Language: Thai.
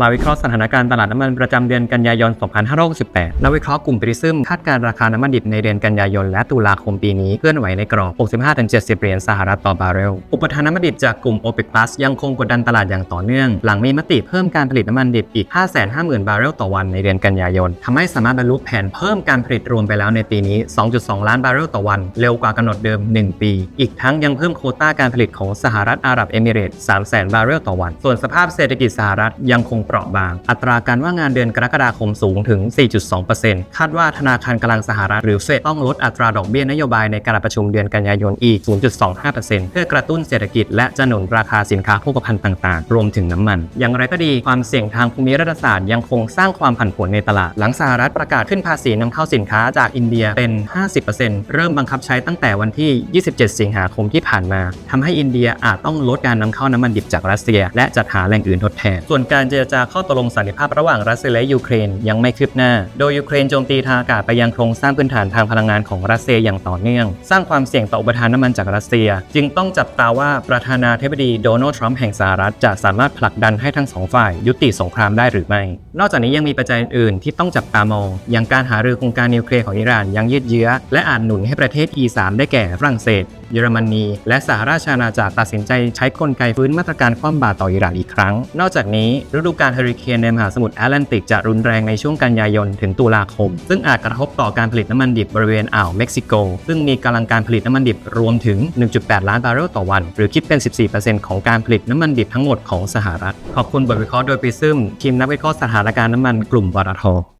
มาวิเคราะห์สถานการณ์ตลาดน้ำมันประจำเดือนกันยายน 2568นักวิเคราะห์กลุ่มปริซึมคาดการราคาน้ำมันดิบในเดือนกันยายนและตุลาคมปีนี้เคลื่อนไหวในกรอบ 65-70 เหรียญสหรัฐต่อบาร์เรล อุปทานน้ำมันดิบจากกลุ่ม OPEC Plus ยังคงกดดันตลาดอย่างต่อเนื่อง หลังมีมติเพิ่มการผลิตน้ำมันดิบอีก 550,000 บาร์เรลต่อวันในเดือนกันยายนทำให้สามารถบรรลุแผนเพิ่มการผลิตรวมไปแล้วในปีนี้ 2.2 ล้านบาร์เรลต่อวัน เร็วกว่ากำหนดเดิม 1 ปี อีกทั้งยังเพิ่มโคต้าการผลิตของสหรัฐอาหรับเอมิเรตส์300,000 บาร์เรลต่อวัน ส่วนสภาพเศรษฐกิจสหรัฐยังคงเปราะบาง อัตราการว่างงานเดือนกรกฎาคมสูงถึง 4.2%คาดว่าธนาคารกลางสหรัฐหรือเฟดต้องลดอัตราดอกเบี้ยนโยบายในการประชุมเดือนกันยายนอีก 0.25%เพื่อกระตุ้นเศรษฐกิจและจะหนุนราคาสินค้าโภคภัณฑ์ต่างๆ รวมถึงน้ำมัน อย่างไรก็ดีความเสี่ยงทางภูมิรัฐศาสตร์ยังคงสร้างความผันผวนในตลาด หลังสหรัฐประกาศขึ้นภาษีนำเข้าสินค้าจากอินเดียเป็น 50%เริ่มบังคับใช้ตั้งแต่วันที่ 27 สิงหาคมที่ผ่านมาทำให้อินเดียอาจต้องลดการนำเข้าน้ำมันดิบจากรัสเซีย และจัดหาแหล่งอื่นทดแทน ส่วนการเจรจาข้อตกลงสันติภาพระหว่างรัสเซียและยูเครนยังไม่คืบหน้า โดยยูเครนโจมตีทางอากาศไปยังโครงสร้างพื้นฐานทางพลังงานของรัสเซียอย่างต่อเนื่อง สร้างความเสี่ยงต่ออุปทานน้ำมันจากรัสเซีย จึงต้องจับตาว่าประธานาธิบดีโดนัลด์ทรัมป์แห่งสหรัฐจะสามารถผลักดันให้ทั้งสองฝ่าย ยุติสงครามได้หรือไม่ นอกจากนี้ยังมีปัจจัยอื่นที่ต้องจับตามอง อย่างการหารือโครงการนิวเคลียร์ของอิหร่านยังยืดเยื้อ และอาจหนุนให้ประเทศ E3 ได้แก่ฝรั่งเศสเยอรมนีและสหราชอาณาจักรตัดสินใจใช้กลไกฟื้นมาตรการคว่ำบาตรต่ออิหร่านอีกครั้ง นอกจากนี้ฤดูกาลการเฮอริเคนในมหาสมุทรแอตแลนติกจะรุนแรงในช่วงกันยายนถึงตุลาคม ซึ่งอาจกระทบต่อการผลิตน้ำมันดิบบริเวณอ่าวเม็กซิโก ซึ่งมีกำลังการผลิตน้ำมันดิบรวมถึง 1.8 ล้านบาร์เรลต่อวัน หรือคิดเป็น 14%ของการผลิตน้ำมันดิบทั้งหมดของสหรัฐ ขอบคุณบทวิเคราะห์โดยปิซึมทีมนักวิเคราะห์สถานการณ์น้ำมันกลุ่มวรท